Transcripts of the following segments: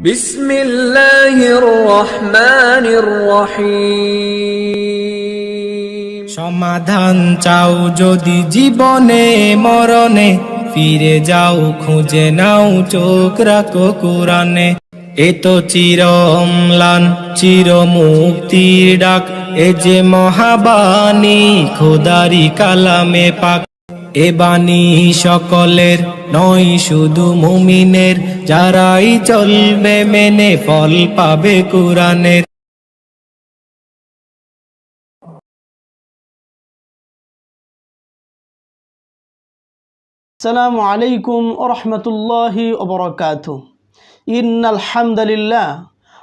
بسم الله الرحمن الرحيم সমাধান চাও যদি জীবনে মরণে ফিরে যাও খুঁজে নাও চোখ রাখো কোরআনে এ তো চির অম্লান চির মুক্তির ডাক এ যে মহাবাণী খোদারি কালামে পাক এ বাণী সকলের নয়, শুধু মুমিনের। যারাই চলবে মেনে ফল পাবে কোরআনের। সালামু আলাইকুম রহমতুল্লাহি ওবরকাত ইন আলহামদুলিল্লাহ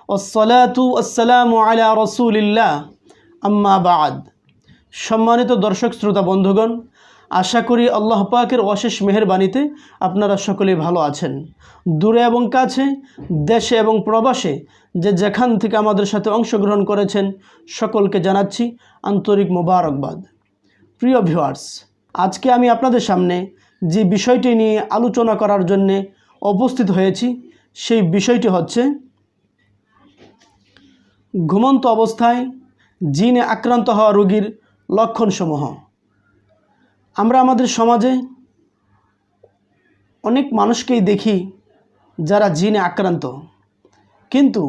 ওসলাতু আসসালামু আলা রসুলিল্লাহ। আম্মা বাদ। সম্মানিত দর্শক, শ্রোতা, বন্ধুগণ আশা করি আল্লাহ পাকের অশেষ মেহেরবানিতে আপনারা সকলেই ভালো আছেন। দূরে এবং কাছে, দেশে এবং প্রবাসে যে যেখান থেকে আমাদের সাথে অংশগ্রহণ করেছেন, সকলকে জানাচ্ছি আন্তরিক মোবারকবাদ। প্রিয় ভিউয়ার্স আজকে আমি আপনাদের সামনে যে বিষয়টি নিয়ে আলোচনা করার জন্যে উপস্থিত হয়েছি, সেই বিষয়টি হচ্ছে ঘুমন্ত অবস্থায় জিনে আক্রান্ত হওয়া রোগীর লক্ষণসমূহ। আমরা আমাদের সমাজে অনেক মানুষকেই দেখি যারা জিনে আক্রান্ত। কিন্তু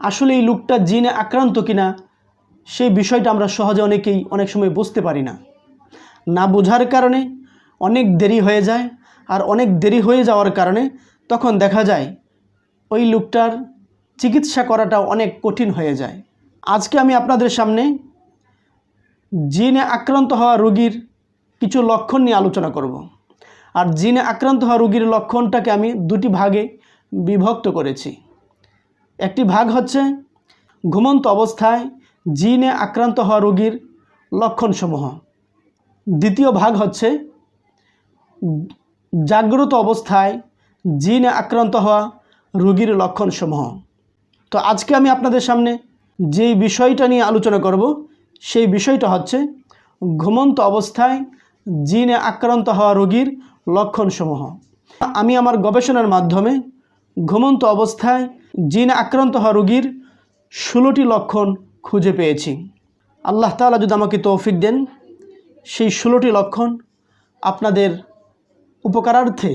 আসলে এই লোকটা জিনে আক্রান্ত কিনা, সেই বিষয়টা আমরা সহজে অনেকেই অনেক সময় বুঝতে পারি না। না বোঝার কারণে অনেক দেরি হয়ে যায় আর অনেক দেরি হয়ে যাওয়ার কারণে তখন দেখা যায় ওই লোকটার চিকিৎসা করাটা অনেক কঠিন হয়ে যায়। আজকে আমি আপনাদের সামনে জিনে আক্রান্ত হওয়া রোগীর কিছু লক্ষণ নিয়ে আলোচনা করব। আর জিনে আক্রান্ত হওয়া রোগীর লক্ষণটাকে আমি দুটি ভাগে বিভক্ত করেছি। একটি ভাগ হচ্ছে ঘুমন্ত অবস্থায় জিনে আক্রান্ত হওয়া রোগীর লক্ষণসমূহ। দ্বিতীয় ভাগ হচ্ছে জাগ্রত অবস্থায় জিনে আক্রান্ত হওয়া রোগীর লক্ষণসমূহ। তো আজকে আমি আপনাদের সামনে যেই বিষয়টা নিয়ে আলোচনা করব, সেই বিষয়টা হচ্ছে ঘুমন্ত অবস্থায় জিনে আক্রান্ত হওয়া রোগীর লক্ষণসমূহ। আমি আমার গবেষণার মাধ্যমে ঘুমন্ত অবস্থায় জিনে আক্রান্ত হওয়া রোগীর ষোলোটি লক্ষণ খুঁজে পেয়েছি। আল্লাহ তাআলা যদি আমাকে তৌফিক দেন, সেই ষোলোটি লক্ষণ আপনাদের উপকারার্থে,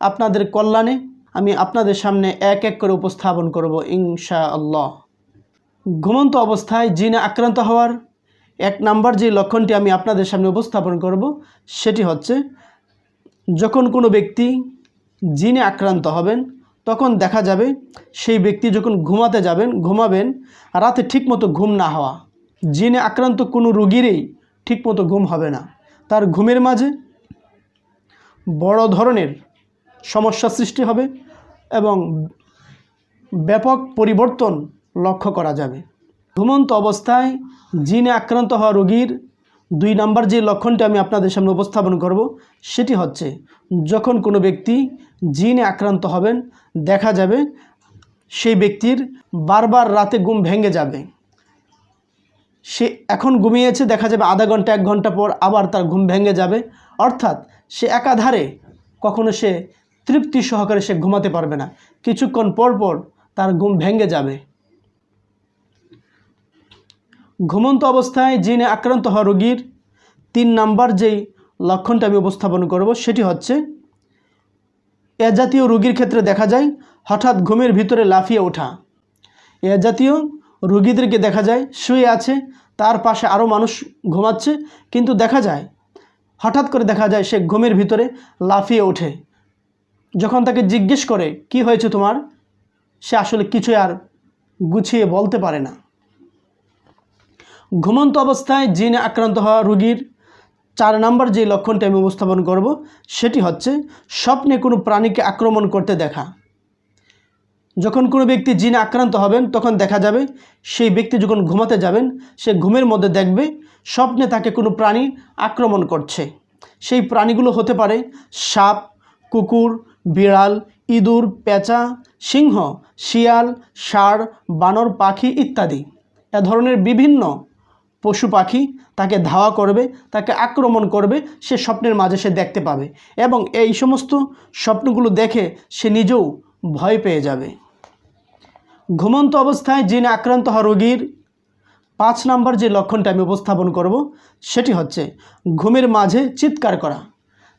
আপনাদের কল্যাণে আমি আপনাদের সামনে এক এক করে উপস্থাপন করব ইনশা আল্লাহ ঘুমন্ত অবস্থায় জিনে আক্রান্ত হওয়ার এক নাম্বার যে লক্ষণটি আমি আপনাদের সামনে উপস্থাপন করব, সেটি হচ্ছে যখন কোনো ব্যক্তি জিনে আক্রান্ত হবেন, তখন দেখা যাবে সেই ব্যক্তি যখন ঘুমাতে যাবেন, ঘুমাবেন, রাতে ঠিকমতো ঘুম না হওয়া। জিনে আক্রান্ত কোনো রোগীরই ঠিকমতো ঘুম হবে না। তার ঘুমের মাঝে বড় ধরনের সমস্যা সৃষ্টি হবে এবং ব্যাপক পরিবর্তন লক্ষ্য করা যাবে। ঘুমন্ত অবস্থায় জিনে আক্রান্ত হওয়া রোগীর দুই নাম্বার যে লক্ষণটি আমি আপনাদের সামনে উপস্থাপন করব, সেটি হচ্ছে যখন কোনো ব্যক্তি জিনে আক্রান্ত হবেন, দেখা যাবে সেই ব্যক্তির বারবার রাতে ঘুম ভেঙে যাবে। সে এখন ঘুমিয়েছে, দেখা যাবে আধা ঘণ্টা, এক ঘণ্টা পর আবার তার ঘুম ভেঙে যাবে। অর্থাৎ সে একাধারে কখনো সে তৃপ্তি সহকারে সে ঘুমাতে পারবে না। কিছুক্ষণ পর পর তার ঘুম ভেঙে যাবে। ঘুমন্ত অবস্থায় জিনে আক্রান্ত হওয়া রোগীর তিন নাম্বার যেই লক্ষণটা আমি উপস্থাপন করব, সেটি হচ্ছে, এ জাতীয় রোগীর ক্ষেত্রে দেখা যায় হঠাৎ ঘুমের ভিতরে লাফিয়ে ওঠা। এ জাতীয় রোগীদেরকে দেখা যায় শুয়ে আছে, তার পাশে আরও মানুষ ঘুমাচ্ছে, কিন্তু দেখা যায়, হঠাৎ করে দেখা যায় সে ঘুমের ভিতরে লাফিয়ে ওঠে। যখন তাকে জিজ্ঞেস করে, কি হয়েছে তোমার? সে আসলে কিছু আর গুছিয়ে বলতে পারে না। ঘুমন্ত অবস্থায় জিনে আক্রান্ত হওয়া রোগীর চার নাম্বার যে লক্ষণটি আমি উপস্থাপন করব, সেটি হচ্ছে স্বপ্নে কোনো প্রাণীকে আক্রমণ করতে দেখা। যখন কোনো ব্যক্তি জিনে আক্রান্ত হবেন, তখন দেখা যাবে সেই ব্যক্তি যখন ঘুমাতে যাবেন, সে ঘুমের মধ্যে দেখবে স্বপ্নে তাকে কোনো প্রাণী আক্রমণ করছে। সেই প্রাণীগুলো হতে পারে সাপ, কুকুর, বিড়াল, ইঁদুর, পেঁচা, সিংহ, শিয়াল, ষাঁড়, বানর, পাখি ইত্যাদি। এ ধরনের বিভিন্ন পশু পাখি তাকে ধাওয়া করবে, তাকে আক্রমণ করবে, সে স্বপ্নের মাঝে সে দেখতে পাবে এবং এই সমস্ত স্বপ্নগুলো দেখে সে নিজেও ভয় পেয়ে যাবে। ঘুমন্ত অবস্থায় জিনে আক্রান্ত হওয়া রোগীর পাঁচ নাম্বার যে লক্ষণটা আমি উপস্থাপন করব, সেটি হচ্ছে ঘুমের মাঝে চিৎকার করা।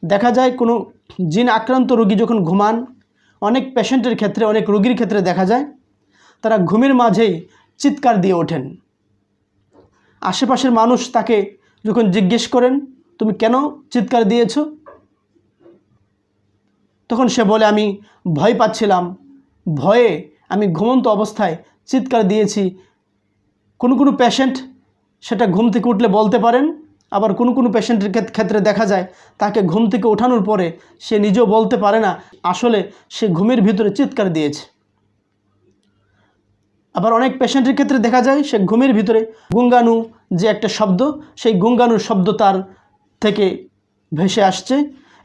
দেখা যায় কোনো জিন আক্রান্ত রোগী যখন ঘুমান, অনেক পেশেন্টের ক্ষেত্রে, অনেক রোগীর ক্ষেত্রে দেখা যায়, তারা ঘুমের মাঝেই চিৎকার দিয়ে ওঠেন। আশেপাশের মানুষ তাকে যখন জিজ্ঞেস করেন, তুমি কেন চিৎকার দিয়েছ? তখন সে বলে, আমি ভয় পাচ্ছিলাম। ভয়ে আমি ঘুমন্ত অবস্থায় চিৎকার দিয়েছি। কোনো কোনো পেশেন্ট সেটা ঘুম থেকে উঠলে বলতে পারেন, আবার কোনো কোনো পেশেন্টের ক্ষেত- ক্ষেত্রে দেখা যায় তাকে ঘুম থেকে ওঠানোর পরে সে নিজেও বলতে পারে না, আসলে সে ঘুমের ভিতরে চিৎকার দিয়েছে। আবার অনেক পেশেন্টের ক্ষেত্রে দেখা যায়, সে ঘুমের ভিতরে গুঙ্গানু যে একটা শব্দ, সেই গুঙ্গানুর শব্দ তার থেকে ভেসে আসছে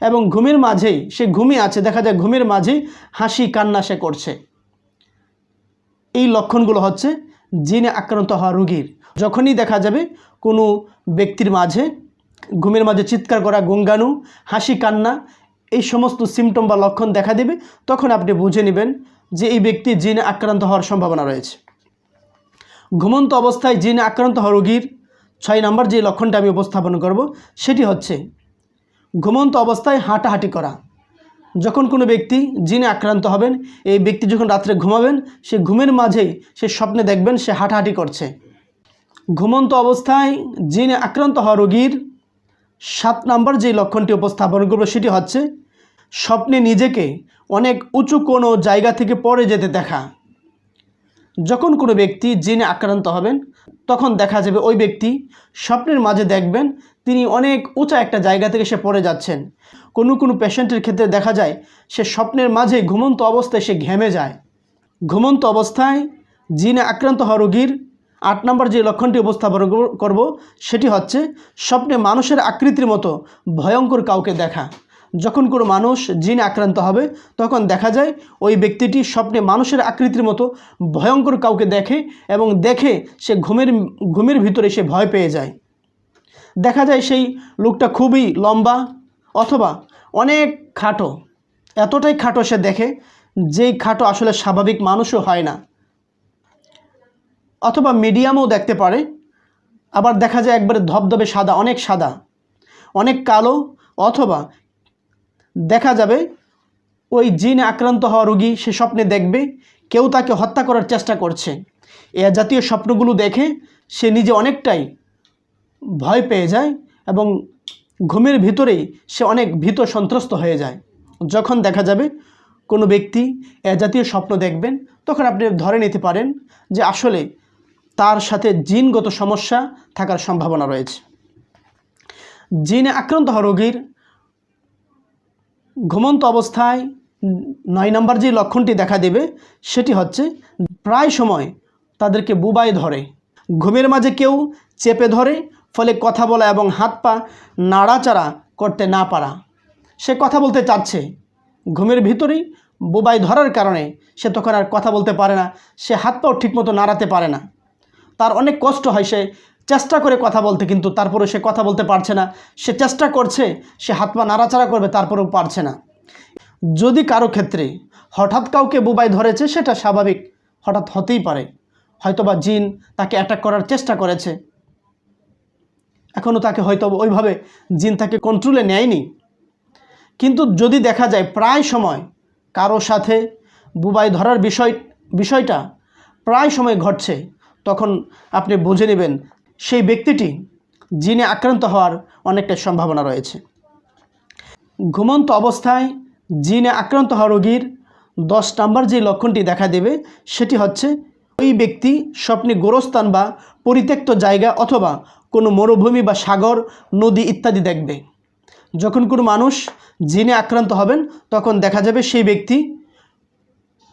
এবং ঘুমের মাঝেই, সে ঘুমিয়ে আছে, দেখা যায় ঘুমের মাঝেই হাসি, কান্না সে করছে। এই লক্ষণগুলো হচ্ছে জিনে আক্রান্ত হওয়া রোগীর। যখনই দেখা যাবে কোনো ব্যক্তির মাঝে ঘুমের মাঝে চিৎকার করা, গঙ্গাণু, হাসি, কান্না, এই সমস্ত সিমটম বা লক্ষণ দেখা দেবে, তখন আপনি বুঝে নেবেন যে এই ব্যক্তি জিনে আক্রান্ত হওয়ার সম্ভাবনা রয়েছে। ঘুমন্ত অবস্থায় জিনে আক্রান্ত হওয়া রোগীর ছয় নম্বর যে লক্ষণটা আমি উপস্থাপন করব, সেটি হচ্ছে ঘুমন্ত অবস্থায় হাঁটাহাঁটি করা। যখন কোনো ব্যক্তি জিনে আক্রান্ত হবেন, এই ব্যক্তি যখন রাত্রে ঘুমাবেন, সে ঘুমের মাঝেই সে স্বপ্নে দেখবেন সে হাঁটাহাঁটি করছে। ঘুমন্ত অবস্থায় জিনে আক্রান্ত হওয়া রোগীর সাত নম্বর যে লক্ষণটি উপস্থাপন করব, সেটি হচ্ছে স্বপ্নে নিজেকে অনেক উঁচু কোনো জায়গা থেকে পড়ে যেতে দেখা। যখন কোনো ব্যক্তি জিনে আক্রান্ত হবেন, তখন দেখা যাবে ওই ব্যক্তি স্বপ্নের মাঝে দেখবেন তিনি অনেক উঁচা একটা জায়গা থেকে সে পড়ে যাচ্ছেন। কোনো কোনো পেশেন্টের ক্ষেত্রে দেখা যায়, সে স্বপ্নের মাঝে ঘুমন্ত অবস্থায় সে ঘেমে যায়। ঘুমন্ত অবস্থায় জিনে আক্রান্ত হওয়া রোগীর আট নম্বর যে লক্ষণটি উপস্থাপন করব- সেটি হচ্ছে স্বপ্নে মানুষের আকৃতির মতো ভয়ঙ্কর কাউকে দেখা। যখন কোনো মানুষ জিনে আক্রান্ত হবে, তখন দেখা যায় ওই ব্যক্তিটি স্বপ্নে মানুষের আকৃতির মতো ভয়ঙ্কর কাউকে দেখে এবং দেখে সে ঘুমের ঘুমের ভিতরে সে ভয় পেয়ে যায়। দেখা যায় সেই লোকটা খুবই লম্বা অথবা অনেক খাটো। এতটাই খাটো সে দেখে যেই খাটো আসলে স্বাভাবিক মানুষও হয় না। অথবা মিডিয়ামও দেখতে পারে। আবার দেখা যায় একবারে ধবধবে সাদা, অনেক সাদা, অনেক কালো অথবা দেখা যাবে, ওই জিনে আক্রান্ত হওয়া রোগী সে স্বপ্নে দেখবে, কেউ তাকে হত্যা করার চেষ্টা করছে। এ জাতীয় স্বপ্নগুলো দেখে সে নিজে অনেকটাই ভয় পেয়ে যায় এবং ঘুমের ভিতরেই সে অনেক ভীত সন্ত্রস্ত হয়ে যায়। যখন দেখা যাবে কোনো ব্যক্তি এ জাতীয় স্বপ্ন দেখবেন, তখন আপনি ধরে নিতে পারেন যে আসলে তার সাথে জিনগত সমস্যা থাকার সম্ভাবনা রয়েছে। জিনে আক্রান্ত হওয়া রোগীর ঘুমন্ত অবস্থায় নয় নম্বর যে লক্ষণটি দেখা দেবে, সেটি হচ্ছে প্রায় সময় তাদেরকে বুবাই ধরে। ঘুমের মাঝে কেউ চেপে ধরে, ফলে কথা বলা এবং হাত পা নাড়াচাড়া করতে না পারা। সে কথা বলতে চাচ্ছে। ঘুমের ভিতরেই বুবাই ধরার কারণে সে তখন আর কথা বলতে পারে না, সে হাত পাও ঠিকমতো নাড়াতে পারে না। তার অনেক কষ্ট হয় সে চেষ্টা করে কথা বলতে কিন্তু তারপরেও সে কথা বলতে পারছে না। সে চেষ্টা করছে, সে হাত পা নাড়াচাড়া করবে, তারপরেও পারছে না। যদি কারও ক্ষেত্রে হঠাৎ কাউকে বুবাই ধরেছে, সেটা স্বাভাবিক, হঠাৎ হতেই পারে। হয়তোবা জিন তাকে অ্যাটাক করার চেষ্টা করেছে। এখনও তাকে হয়তো ওইভাবে জিন তাকে কন্ট্রোলে নেয়নি। কিন্তু যদি দেখা যায় প্রায় সময় কারও সাথে বুবাই ধরার বিষয়, বিষয়টা প্রায় সময় ঘটছে, তখন আপনি বুঝে নেবেন সেই ব্যক্তিটি জিনে আক্রান্ত হওয়ার অনেকটা সম্ভাবনা রয়েছে। ঘুমন্ত অবস্থায় জিনে আক্রান্ত হওয়া রোগীর দশ নাম্বার যে লক্ষণটি দেখা দেবে, সেটি হচ্ছে ওই ব্যক্তি স্বপ্নে গোরস্থান বা পরিত্যক্ত জায়গা অথবা কোনো মরুভূমি বা সাগর, নদী ইত্যাদি দেখবে। যখন কোনো মানুষ জিনে আক্রান্ত হবেন, তখন দেখা যাবে সেই ব্যক্তি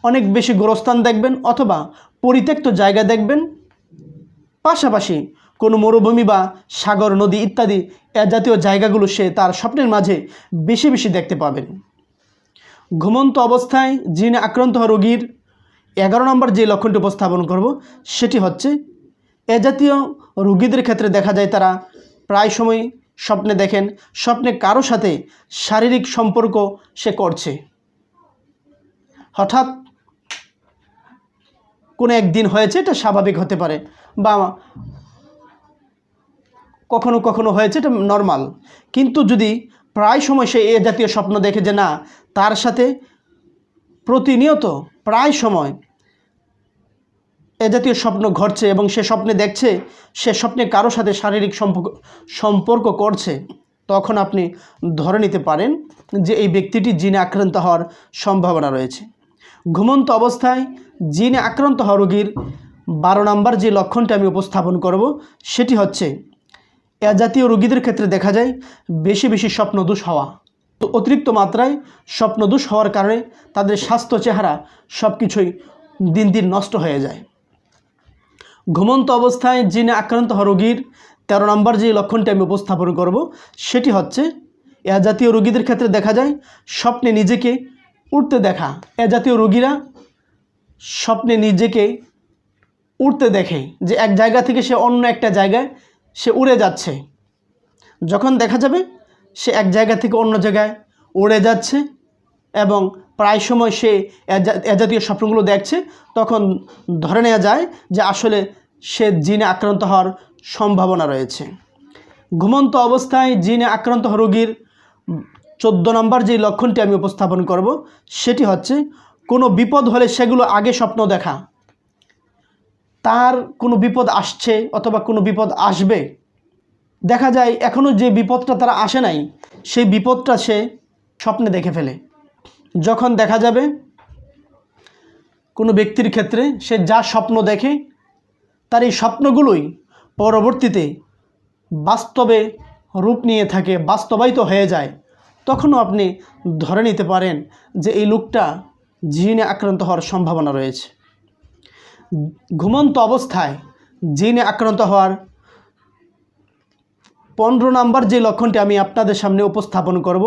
অনেক বেশি গোরস্থান দেখবেন অথবা পরিত্যক্ত জায়গা দেখবেন। পাশাপাশি কোনো মরুভূমি বা সাগর, নদী ইত্যাদি এ জাতীয় জায়গাগুলো সে তার স্বপ্নের মাঝে বেশি বেশি দেখতে পাবেন। ঘুমন্ত অবস্থায় জিনে আক্রান্ত রোগীর এগারো নম্বর যে লক্ষণটি উপস্থাপন করব, সেটি হচ্ছে এ জাতীয় রোগীদের ক্ষেত্রে দেখা যায় তারা প্রায় সময় স্বপ্নে দেখেন, স্বপ্নে কারও সাথে শারীরিক সম্পর্ক সে করছে। হঠাৎ কোনো একদিন হয়েছে, এটা স্বাভাবিক হতে পারে বা কখনো কখনো হয়েছে, এটা নর্মাল কিন্তু যদি প্রায় সময় সে এ জাতীয় স্বপ্ন দেখে যে না, তার সাথে প্রতিনিয়ত প্রায় সময় এ জাতীয় স্বপ্ন ঘটছে এবং সে স্বপ্নে দেখছে, সে স্বপ্নে কারও সাথে শারীরিক সম্পর্ক সম্পর্ক করছে, তখন আপনি ধরে নিতে পারেন যে এই ব্যক্তিটি জিনে আক্রান্ত হওয়ার সম্ভাবনা রয়েছে। ঘুমন্ত অবস্থায় জিনে আক্রান্ত হওয়া রোগীর বারো নম্বর যে লক্ষণটি আমি উপস্থাপন করব, সেটি হচ্ছে এ জাতীয় রোগীদের ক্ষেত্রে দেখা যায় বেশি বেশি স্বপ্নদোষ হওয়া। তো অতিরিক্ত মাত্রায় স্বপ্নদোষ হওয়ার কারণে তাদের স্বাস্থ্য চেহারা সব কিছুই দিন দিন নষ্ট হয়ে যায়। ঘুমন্ত অবস্থায় জিনে আক্রান্ত হওয়া রোগীর তেরো নম্বর যে লক্ষণটি আমি উপস্থাপন করব, সেটি হচ্ছে এ জাতীয় রোগীদের ক্ষেত্রে দেখা যায় স্বপ্নে নিজেকে উঠতে দেখা। এ জাতীয় রোগীরা স্বপ্নে নিজেকে উঠতে দেখে যে এক জায়গা থেকে সে অন্য একটা জায়গায় সে উড়ে যাচ্ছে। যখন দেখা যাবে, সে এক জায়গা থেকে অন্য জায়গায় উড়ে যাচ্ছে এবং প্রায় সময় সে এ জা- এ জাতীয় স্বপ্নগুলো দেখছে, তখন ধরে নেওয়া যায় যে আসলে সে জিনে আক্রান্ত হওয়ার সম্ভাবনা রয়েছে। ঘুমন্ত অবস্থায় জিনে আক্রান্ত রোগীর চোদ্দ নম্বর যে লক্ষণটি আমি উপস্থাপন করব, সেটি হচ্ছে, কোনো বিপদ হলে সেগুলো আগে স্বপ্ন দেখা। তার কোনো বিপদ আসছে অথবা কোনো বিপদ আসবে? দেখা যায় এখনও যে বিপদটা তারা আসে নাই, সেই বিপদটা সে স্বপ্নে দেখে ফেলে। যখন দেখা যাবে, কোনো ব্যক্তির ক্ষেত্রে সে যা স্বপ্ন দেখে, তার এই স্বপ্নগুলোই পরবর্তীতে বাস্তবে রূপ নিয়ে থাকে, বাস্তবায়িত হয়ে যায়। তখনও আপনি ধরে নিতে পারেন যে এই লোকটা জিনে আক্রান্ত হওয়ার সম্ভাবনা রয়েছে। ঘুমন্ত অবস্থায় জিনে আক্রান্ত হওয়ার পনেরো নাম্বার যে লক্ষণটি আমি আপনাদের সামনে উপস্থাপন করব,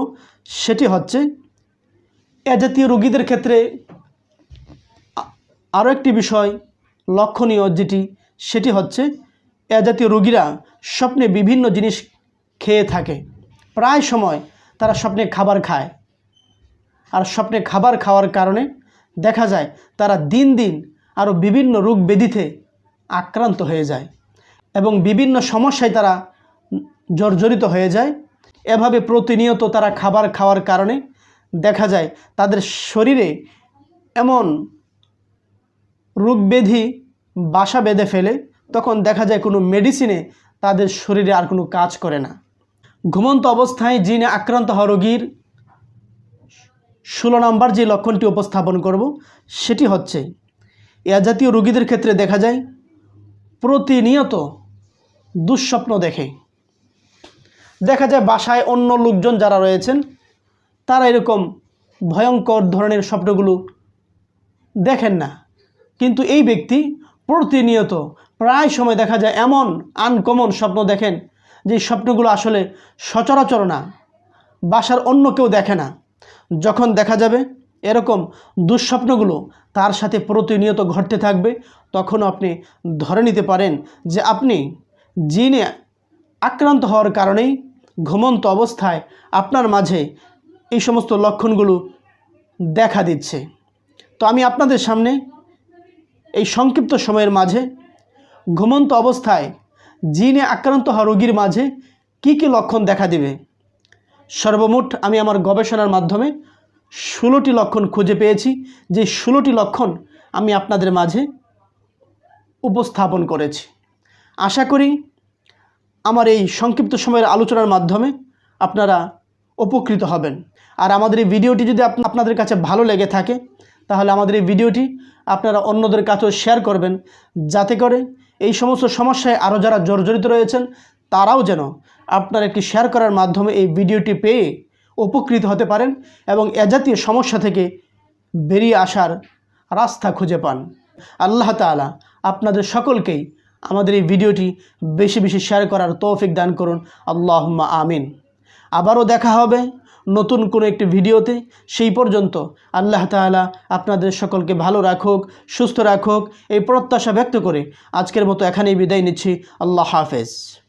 সেটি হচ্ছে এ জাতীয় রোগীদের ক্ষেত্রে আরও একটি বিষয় লক্ষণীয় যেটি, সেটি হচ্ছে এ জাতীয় রোগীরা স্বপ্নে বিভিন্ন জিনিস খেয়ে থাকে। প্রায় সময় তারা স্বপ্নে খাবার খায় আর স্বপ্নে খাবার খাওয়ার কারণে দেখা যায় তারা দিন দিন আরও বিভিন্ন রোগ ব্যাধিতে আক্রান্ত হয়ে যায় এবং বিভিন্ন সমস্যায় তারা জর্জরিত হয়ে যায়। এভাবে প্রতিনিয়ত তারা খাবার খাওয়ার কারণে দেখা যায় তাদের শরীরে এমন রোগ ব্যাধি বাসা বেঁধে ফেলে, তখন দেখা যায় কোনো মেডিসিনে তাদের শরীরে আর কোনো কাজ করে না। ঘুমন্ত অবস্থায় জিনে আক্রান্ত হওয়া রোগীর ষোলো নম্বর যে লক্ষণটি উপস্থাপন করব, সেটি হচ্ছে এ জাতীয় রোগীদের ক্ষেত্রে দেখা যায়, প্রতিনিয়ত দুঃস্বপ্ন দেখে। দেখা যায় বাসায় অন্য লোকজন যারা রয়েছেন, তারা এরকম ভয়ঙ্কর ধরনের স্বপ্নগুলো দেখেন না। কিন্তু এই ব্যক্তি প্রতিনিয়ত প্রায় সময় দেখা যায় এমন আনকমন স্বপ্ন দেখেন যে স্বপ্নগুলো আসলে সচরাচর না, বাসার অন্য কেউ দেখে না। যখন দেখা যাবে এরকম দুঃস্বপ্নগুলো তার সাথে প্রতিনিয়ত ঘটতে থাকবে তখন আপনি ধরে নিতে পারেন যে আপনি জিনে আক্রান্ত হওয়ার কারণেই ঘুমন্ত অবস্থায় আপনার মাঝে এই সমস্ত লক্ষণগুলো দেখা দিচ্ছে। তো আমি আপনাদের সামনে এই সংক্ষিপ্ত সময়ের মাঝে ঘুমন্ত অবস্থায় জিনে আক্রান্ত হওয়া রোগীর মাঝে কি কি লক্ষণ দেখা দিবে? সর্বমোট আমি আমার গবেষণার মাধ্যমে ষোলোটি লক্ষণ খুঁজে পেয়েছি, যে ষোলোটি লক্ষণ আমি আপনাদের মাঝে উপস্থাপন করেছি। আশা করি আমার এই সংক্ষিপ্ত সময়ের আলোচনার মাধ্যমে আপনারা উপকৃত হবেন। আর আমাদের এই ভিডিওটি যদি আপনাদের কাছে ভালো লেগে থাকে, তাহলে আমাদের এই ভিডিওটি আপনারা অন্যদের কাছেও শেয়ার করবেন, যাতে করে এই সমস্ত সমস্যায় আরও যারা জর্জরিত রয়েছেন, তারাও যেন আপনার একটি শেয়ার করার মাধ্যমে এই ভিডিওটি পেয়ে উপকৃত হতে পারেন এবং এ জাতীয় সমস্যা থেকে বেরিয়ে আসার রাস্তা খুঁজে পান। আল্লাহ তাআলা আপনাদের সকলকেই আমাদের এই ভিডিওটি বেশি বেশি শেয়ার করার তৌফিক দান করুন। আল্লাহ আমিন। আবারও দেখা হবে নতুন কোনো একটি ভিডিওতে। সেই পর্যন্ত আল্লাহ তাআলা আপনাদের সকলকে ভালো রাখুক, সুস্থ রাখুক, এই প্রত্যাশা ব্যক্ত করে আজকের মতো এখানেই বিদায় নিচ্ছি। আল্লাহ হাফেজ।